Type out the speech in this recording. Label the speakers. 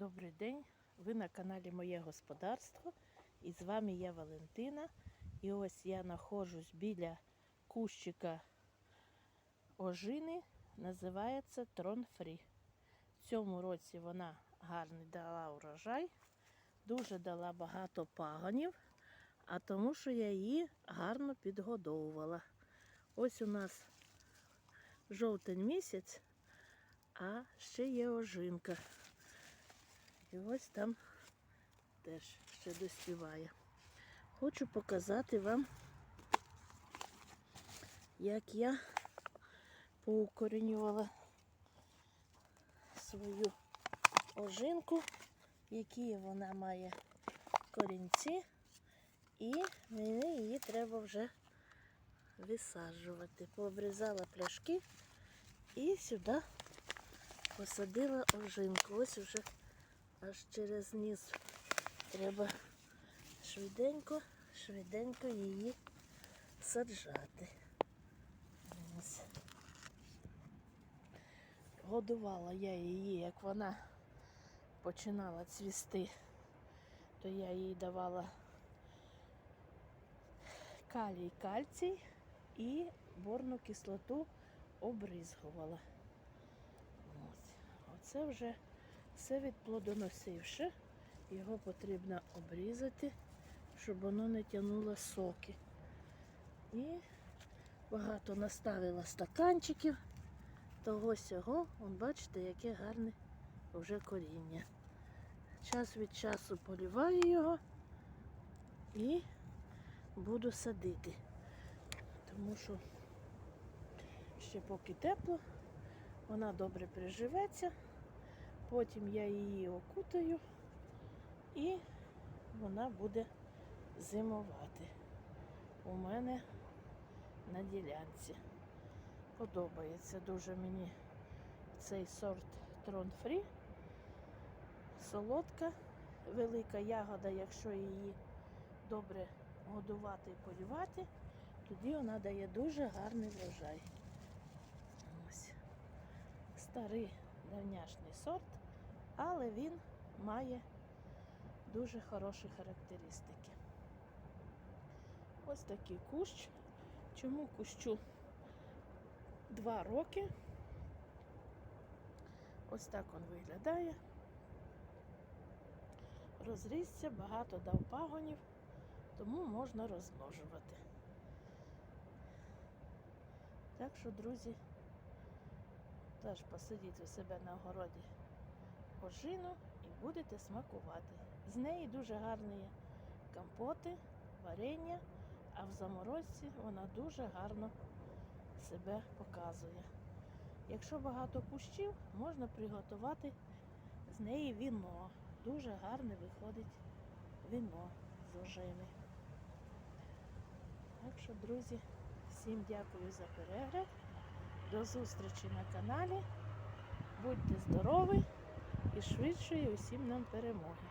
Speaker 1: Добрий день! Ви на каналі Моє Господарство. І з вами я Валентина. І ось я знаходжусь біля кущика ожини. Називається Трон Фрі. В цьому році вона гарно дала урожай, дуже дала багато пагонів, а тому, що я її гарно підгодовувала. Ось у нас жовтень місяць, а ще є ожинка. І ось там теж ще доспіває. Хочу показати вам, як я поукорінювала свою ожинку, які вона має корінці, і мені її треба вже висаджувати. Пообрізала пляшки і сюди посадила ожинку. Ось уже аж через низ треба швиденько, швиденько її саджати. Ось. Годувала я її, як вона починала цвісти, то я їй давала калій, кальцій і борну кислоту обризгувала. Ось. Оце вже все відплодоносивши, його потрібно обрізати, щоб воно не тягнуло соки. І багато наставила стаканчиків того сього, Вон, бачите, яке гарне вже коріння. Час від часу поліваю його і буду садити, тому що ще поки тепло, вона добре приживеться. Потім я її окутаю і вона буде зимувати у мене на ділянці. Подобається дуже мені цей сорт Трон Фрі. Солодка, велика ягода, якщо її добре годувати і полювати, тоді вона дає дуже гарний врожай. Ось. Старий давняшній сорт, але він має дуже хороші характеристики. Ось такий кущ. Чому кущу два роки? Ось так він виглядає. Розрісся, багато дав пагонів, тому можна розмножувати. Так що, друзі, теж посидіть у себе на огороді ожину і будете смакувати. З неї дуже гарні компоти, варення, а в заморозці вона дуже гарно себе показує. Якщо багато кущів, можна приготувати з неї віно. Дуже гарне виходить віно з ожини. Так що, друзі, всім дякую за перегляд. До зустрічі на каналі. Будьте здорові і швидшої усім нам перемоги.